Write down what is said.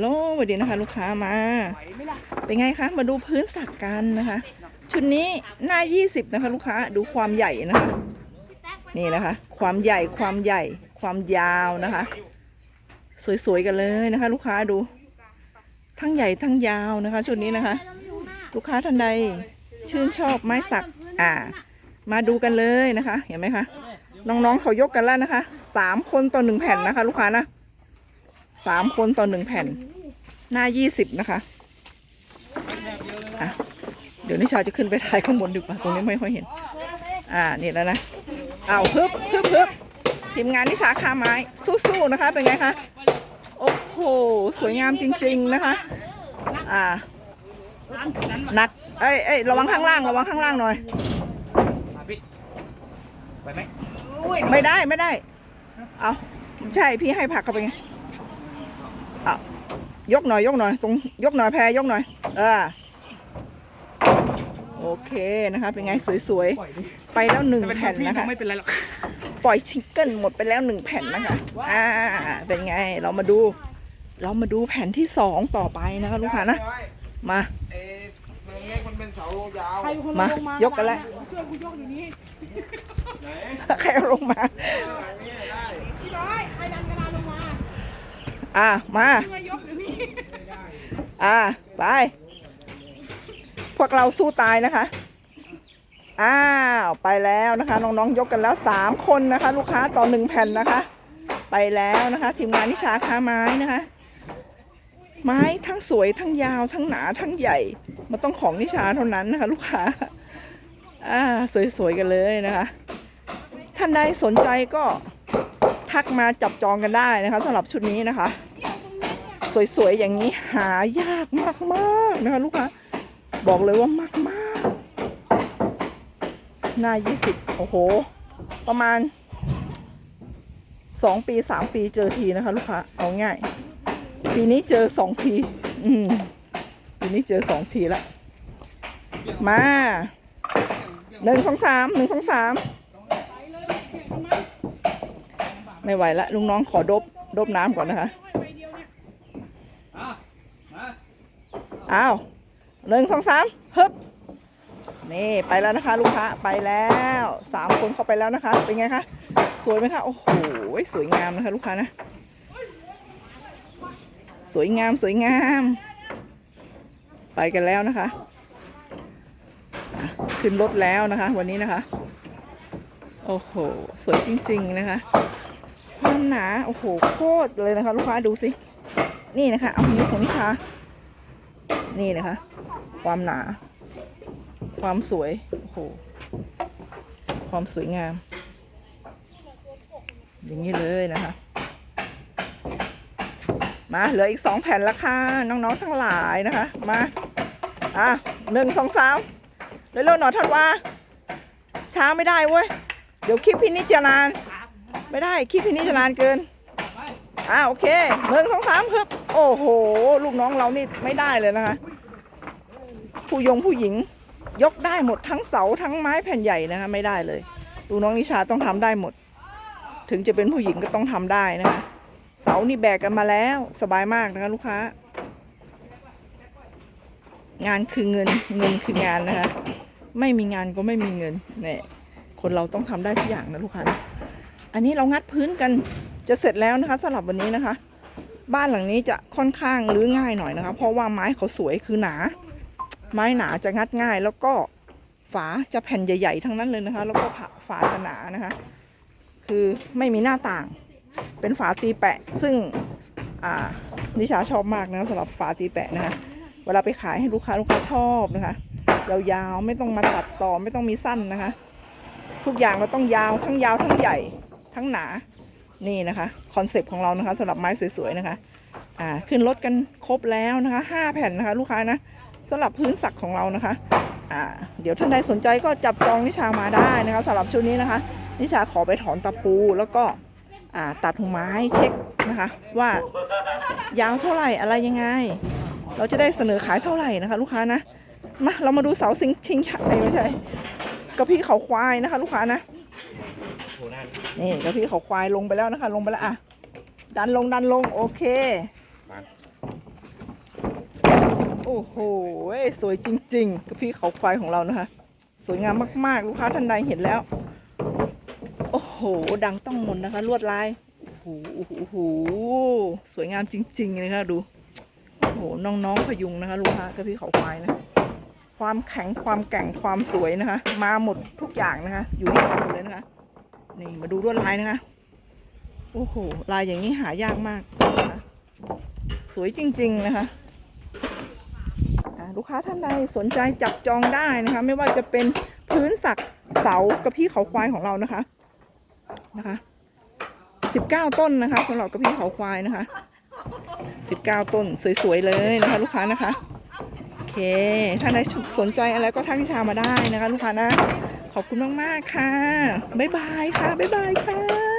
โลสวัสดีนะคะ ลูกค้ามา เป็นไงคะ มาดูพื้นสักกันนะคะ ชุดนี้หน้า 20 นะคะ ลูกค้าดูความใหญ่นะคะ นี่นะคะ ความใหญ่ความใหญ่ ความยาวนะคะ สวยๆกันเลยนะคะ ลูกค้าดู ทั้งใหญ่ทั้งยาวนะคะ ชุดนี้นะคะ ลูกค้าท่านใดชื่นชอบไม้สัก อ่า มาดูกันเลยนะคะ เห็นไหมคะ น้องๆเขายกกันแล้วนะคะสามคนต่อหนึ่งแผ่นนะคะ ลูกค้านะ สามคนต่อหนึ่งแผ่น หน้ายี่สิบนะคะอะเดี๋ยวนิชาจะขึ้นไปถ่ายข้างบนดีกว่าตรงนี้ไม่ค่อยเห็น อ่านี่แล้วนะเอาฮึบฮึบฮึบทีมงานนิชาคาไม้สู้ๆนะคะ เป็นไงคะโอ้โหสวยงามจริง ๆนะคะ อ่าหนักเอ้ยเอ้ยระวังข้างล่างระวังข้างล่างหน่อยมาพี่ไปไหมไม่ได้ไม่ได้ เอาใช่พี่ให้ผักเข้าไปไงเอายกหน่อยยกหน่อยตรงยกหน่อยแพรยกหน่อยเออโอเคนะคะ เป็นไงสวยๆ ไปแล้วหนึ่งถ้าเป็นแผ่นพี่นะคะไม่เป็นไรหรอกปล่อยชิงเกิลหมดไปแล้วหนึ่งแผ่นนะคะอ่าเป็นไงเรามาดู เรามาดูแผ่นที่สองต่อไปนะคะลูกค้านะมาเอ๊ะเมืองเล็กมันเป็นเสายาวใครเป็นคนมาลงมายกกันแล้วช่วยกูยกเดี๋ยวนี้ไหนใครเอาลงมา อันนี้ได้ พี่น้อยใครดันกระดานลงมา อ่ามา อ่าไป พวกเราสู้ตายนะคะ อ้าว ไปแล้วนะคะ น้องๆยกกันแล้วสามคนนะคะ ลูกค้าต่อหนึ่งแผ่นนะคะ ไปแล้วนะคะทีมงานนิชาค้าไม้นะคะ ไม้ทั้งสวยทั้งยาวทั้งหนาทั้งใหญ่ มันต้องของนิชาเท่านั้นนะคะ ลูกค้า อ่าสวยๆกันเลยนะคะ ท่านใดสนใจก็ ทักมาจับจองกันได้นะคะสำหรับชุดนี้นะคะ สวยๆอย่างนี้หายากมากๆนะคะลูกค้าบอกเลยว่ามากๆหน้า20 โอ้โห ประมาณ 2 ปี 3 ปีเจอทีนะคะ ลูกค้าเอาง่าย ปีนี้เจอ 2 ที อืมปีนี้เจอ 2 ทีละมาหนึ่งสองสามหนึ่งสองสาม ไม่ไหวละลุงน้องขอดบดบน้ำก่อนนะคะอ้าวหนึ่งสองสามฮึบนี่ไปแล้วนะคะ ลูกค้าไปแล้วสามคนเข้าไปแล้วนะคะ เป็นไงคะสวยไหมคะโอ้โหสวยงามนะคะ ลูกค้านะสวยงามสวยงาม ไปกันแล้วนะคะอะขึ้นรถแล้วนะคะ วันนี้นะคะ โอ้โห สวยจริง ๆ นะคะ ความหนา โอ้โห โคตรเลยนะคะ ลูกค้าดูสิ นี่นะคะ เอานิ้วของนิชานี่นะคะ ความหนา ความสวย โอ้โห ความสวยงาม อย่างนี้เลยนะคะ มา เหลืออีกสองแผ่นละค่ะ น้องๆทั้งหลายนะคะ มา อะหนึ่งสองสามเร็วๆหน่อยทัดว่า ช้าไม่ได้เว้ย เดี๋ยวคลิปพี่นี่จะนาน ไม่ได้คลิปพี่นี่จะนานเกินอ่าโอเคหนึ่งสองสามครับโอ้โห ลูกน้องเรานี่ไม่ได้เลยนะคะ ผู้ยงผู้หญิง ยกได้หมดทั้งเสาทั้งไม้แผ่นใหญ่นะคะ ไม่ได้เลย ลูกน้องนิชาต้องทำได้หมด ถึงจะเป็นผู้หญิงก็ต้องทำได้นะคะ เสานี่แบกกันมาแล้วสบายมากนะคะลูกค้า งานคือเงินเงินคืองานนะคะ ไม่มีงานก็ไม่มีเงินเนี่ยคนเราต้องทำได้ทุกอย่างนะลูกค้านะ อันนี้เรางัดพื้นกันจะเสร็จแล้วนะคะสำหรับวันนี้นะคะ บ้านหลังนี้จะค่อนข้างรื้อง่ายหน่อยนะคะ เพราะว่าไม้เขาสวยคือหนา ไม้หนาจะงัดง่าย แล้วก็ฝาจะแผ่นใหญ่ ๆ ทั้งนั้นเลยนะคะ แล้วก็ฝาจะหนานะคะ คือไม่มีหน้าต่าง เป็นฝาตีแปะ ซึ่งอ่านิชาชอบมากนะสำหรับฝาตีแปะนะคะเวลาไปขายให้ลูกค้าลูกค้าชอบนะคะยาวๆไม่ต้องมาตัดต่อไม่ต้องมีสั้นนะคะ ทุกอย่างเราต้องยาวทั้งยาวทั้งใหญ่ ทั้งหนา นี่นะคะคอนเซปต์ของเรานะคะสำหรับไม้สวยๆนะคะ อ่าขึ้นรถกันครบแล้วนะคะห้าแผ่นนะคะ ลูกค้านะสำหรับพื้นสักของเรานะคะ อ่า เดี๋ยวท่านใดสนใจก็จับจองนิชามาได้นะคะสำหรับชุดนี้นะคะ นิชาขอไปถอนตะปูแล้วก็อ่าตัดหัวไม้เช็คนะคะ ว่ายาวเท่าไหร่อะไรยังไง เราจะได้เสนอขายเท่าไหร่นะคะ ลูกค้านะมาเรามาดูเสาซิงชิงไม่ใช่กระพี่เขาควายนะคะ ลูกค้านะ โหนั่นนี่กระพี่เขาควายลงไปแล้วนะคะ ลงไปแล้วอะดันลงดันลงโอเคมาโอ้โหสวยจริงๆกับพี่เขาควายของเรานะคะ สวยงามมากๆ ลูกค้าท่านใดเห็นแล้ว โอ้โห ดังต้องมนต์นะคะ ลวดลายโอ้โหโอ้โหโอ้โหสวยงามจริงๆเลยค่ะดูโอ้โหน้องๆพยุงนะคะ ลูกค้ากับพี่เขาควายนะ ความแข็งความแกร่งความสวยนะคะ มาหมดทุกอย่างนะคะ อยู่ที่เขาหมดเลยนะคะ นี่มาดูลวดลายนะคะ โอ้โห ลายอย่างนี้หายากมากนะคะสวยจริง ๆ นะคะลูกค้าท่านใดสนใจจับจองได้นะคะ ไม่ว่าจะเป็นพื้นสักเสากระพี่เขาควายของเรานะคะนะคะสิบเก้าต้นนะคะสำหรับกระพี่เขาควายนะคะสิบเก้าต้นสวย ๆ เลยนะคะ ลูกค้านะคะ โอเค ท่านใดสนใจอะไรก็ทักพิชามาได้นะคะ ลูกค้านะ ขอบคุณมาก ๆ ค่ะ บ๊ายบายค่ะ บ๊ายบายค่ะ